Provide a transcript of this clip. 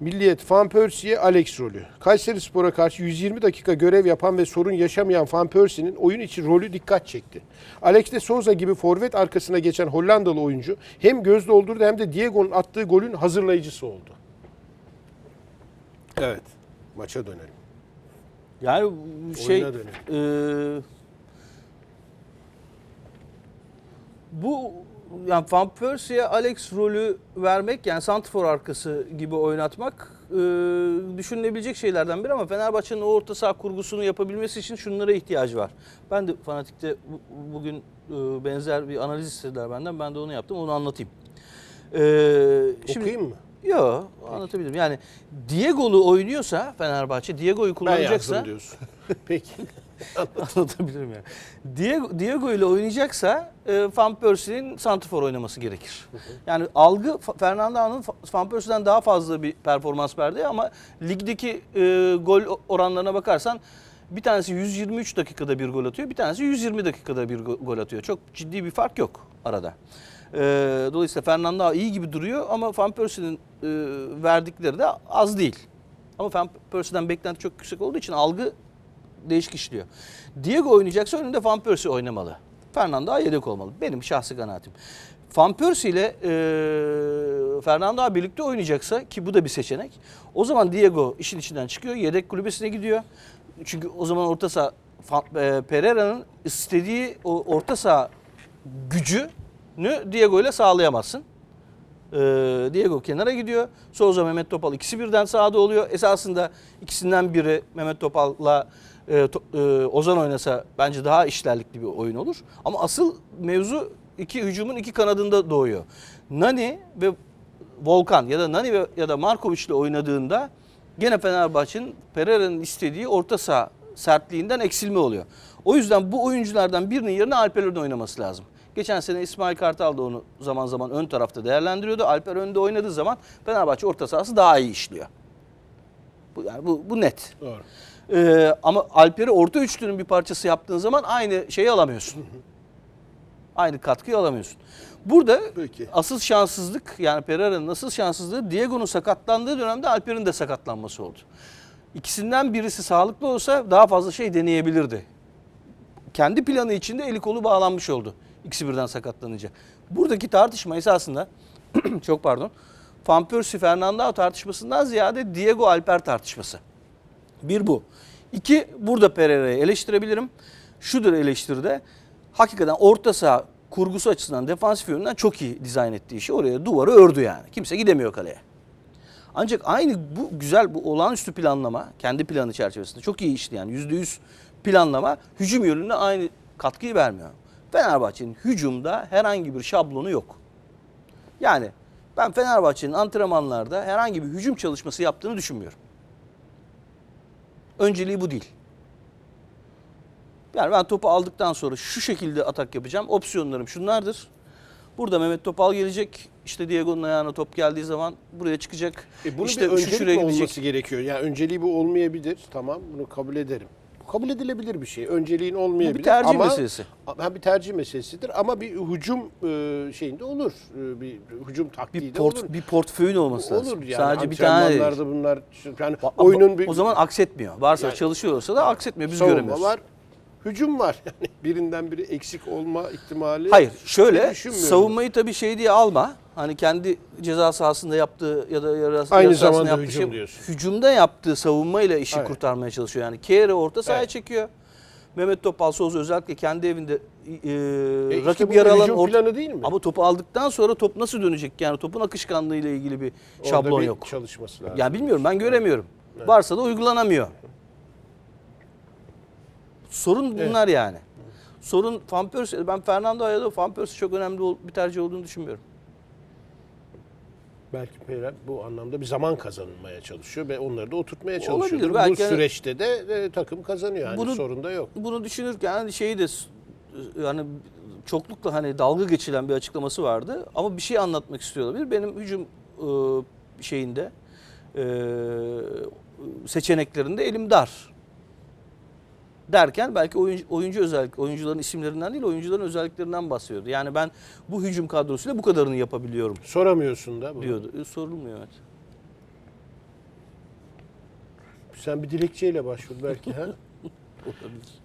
Milliyet Van Persie'ye Alex rolü. Kayseri Spor'a karşı 120 dakika görev yapan ve sorun yaşamayan Van Persie'nin oyun içi rolü dikkat çekti. Alex de Souza gibi forvet arkasına geçen Hollandalı oyuncu hem göz doldurdu hem de Diego'nun attığı golün hazırlayıcısı oldu. Evet. Maça dönelim. Yani şey Oyuna e, bu yani Van Persie'ye Alex rolü vermek yani santrfor arkası gibi oynatmak e, düşünülebilecek şeylerden biri ama Fenerbahçe'nin o orta saha kurgusunu yapabilmesi için şunlara ihtiyacı var. Ben de Fanatik'te bu- bugün e, benzer bir analiz istediler benden. Ben de onu yaptım. Onu anlatayım. E, Okuyayım mı? Yok anlatabilirim. Yani Diego'lu oynuyorsa Fenerbahçe Diego'yu Ben kullanacaksa yazdım diyorsun. Peki. anlatabilirim yani. Diego, Diego ile oynayacaksa e, Van Persie'nin santrfor oynaması gerekir. Yani algı Fernando'nun Van Persie'den daha fazla bir performans verdi ama ligdeki e, gol oranlarına bakarsan bir tanesi 123 dakikada bir gol atıyor, bir tanesi 120 dakikada bir go- gol atıyor. Çok ciddi bir fark yok arada. E, dolayısıyla Fernando iyi gibi duruyor ama Van Persie'nin e, verdikleri de az değil. Ama Van Persie'den beklenti çok yüksek olduğu için algı değişik işliyor. Diego oynayacaksa önünde Van Persie oynamalı. Fernando yedek olmalı. Benim şahsi kanaatim. Van Persie ile e, Fernando birlikte oynayacaksa ki bu da bir seçenek. O zaman Diego işin içinden çıkıyor. Yedek kulübesine gidiyor. Çünkü o zaman orta saha e, Pereira'nın istediği o orta saha gücünü Diego ile sağlayamazsın. Ee, Diego kenara gidiyor. Souza Mehmet Topal ikisi birden sahada oluyor. Esasında ikisinden biri Mehmet Topal'la e, e, Ozan oynasa bence daha işlerlikli bir oyun olur. Ama asıl mevzu iki hücumun iki kanadında doğuyor. Nani ve Volkan ya da Nani ve ya da Markovic ile oynadığında gene Fenerbahçe'nin Pereira'nın istediği orta saha sertliğinden eksilme oluyor. O yüzden bu oyunculardan birinin yerine Alper'in oynaması lazım. Geçen sene İsmail Kartal da onu zaman zaman ön tarafta değerlendiriyordu. Alper önde oynadığı zaman Fenerbahçe orta sahası daha iyi işliyor. Bu, yani bu, bu net. Doğru. Ee, ama Alper'i orta üçlünün bir parçası yaptığın zaman aynı şeyi alamıyorsun. aynı katkıyı alamıyorsun. Burada Peki. asıl şanssızlık yani Pereira'nın asıl şanssızlığı Diego'nun sakatlandığı dönemde Alper'in de sakatlanması oldu. İkisinden birisi sağlıklı olsa daha fazla şey deneyebilirdi. Kendi planı içinde eli kolu bağlanmış oldu. İkisi birden sakatlanınca. Buradaki tartışma esasında çok pardon. Van Persie Fernando tartışmasından ziyade Diego Alper tartışması. Bir bu. İki, burada Pereira'yı eleştirebilirim. Şudur eleştiride. Hakikaten orta saha kurgusu açısından defansif yönünden çok iyi dizayn ettiği işi oraya duvarı ördü yani. Kimse gidemiyor kaleye. Ancak aynı bu güzel bu olağanüstü planlama kendi planı çerçevesinde çok iyi işleyen yüzde yüz planlama hücum yönünde aynı katkıyı vermiyor. Fenerbahçe'nin hücumda herhangi bir şablonu yok. Yani ben Fenerbahçe'nin antrenmanlarda herhangi bir hücum çalışması yaptığını düşünmüyorum. Önceliği bu değil. Yani ben topu aldıktan sonra şu şekilde atak yapacağım. Opsiyonlarım şunlardır. Burada Mehmet Topal gelecek. İşte Diego'nun ayağına top geldiği zaman buraya çıkacak. E bunun işte bir şu öncelik şuraya mi gidecek. olması gerekiyor? Yani önceliği bu olmayabilir. Tamam bunu kabul ederim. Bu kabul edilebilir bir şey. Önceliğin olmayabilir. tercih ama, meselesi. Ha, bir tercih meselesidir ama bir hücum e, şeyinde olur. E, bir hücum taktiği Bir, de port, olur. bir portföyün olması lazım. Olur yani. Sadece bir tane değil. Bunlar yani Ba- oyunun bir o zaman aksetmiyor. Varsa Yani- çalışıyorsa da aksetmiyor. Biz göremiyoruz. var. Hücum var. Yani birinden biri eksik olma ihtimali. Hayır şöyle savunmayı tabii şey diye alma. Hani kendi ceza sahasında yaptığı ya da yarı, Aynı zamanda yaptığı hücum şey, diyorsun. hücumda yaptığı savunmayla işi Evet. kurtarmaya çalışıyor. Yani Kehre orta sahaya Evet. çekiyor. Mehmet Topal Souza özellikle kendi evinde e, E işte rakip bu yarı alan hücum orta- planı değil mi? Ama topu aldıktan sonra top nasıl dönecek? Yani topun akışkanlığı ile ilgili bir Orada şablon bir yok. çalışması lazım. Ya bilmiyorum ben göremiyorum. Varsa da uygulanamıyor. Sorun bunlar yani. Sorun Van Persie. Ben Fernando ya da Van Persie çok önemli bir tercih olduğunu düşünmüyorum. Belki Peyrel bu anlamda bir zaman kazanmaya çalışıyor ve onları da oturtmaya Olabilir, çalışıyor. Bu belki- süreçte de e, takım kazanıyor. Yani Bunu- sorun da yok. Bunu düşünürken hani şeyi de yani çoklukla hani dalga geçilen bir açıklaması vardı ama bir şey anlatmak istiyor olabilir. Benim hücum e, şeyinde e, seçeneklerinde elim dar derken belki oyuncu, oyuncu özellik oyuncuların isimlerinden değil oyuncuların özelliklerinden bahsediyordu. Yani ben bu hücum kadrosuyla bu kadarını yapabiliyorum. Soramıyorsun da bunu. Diyordu. E, sorulmuyor evet. Sen bir dilekçeyle başvur belki ha? Olabilir.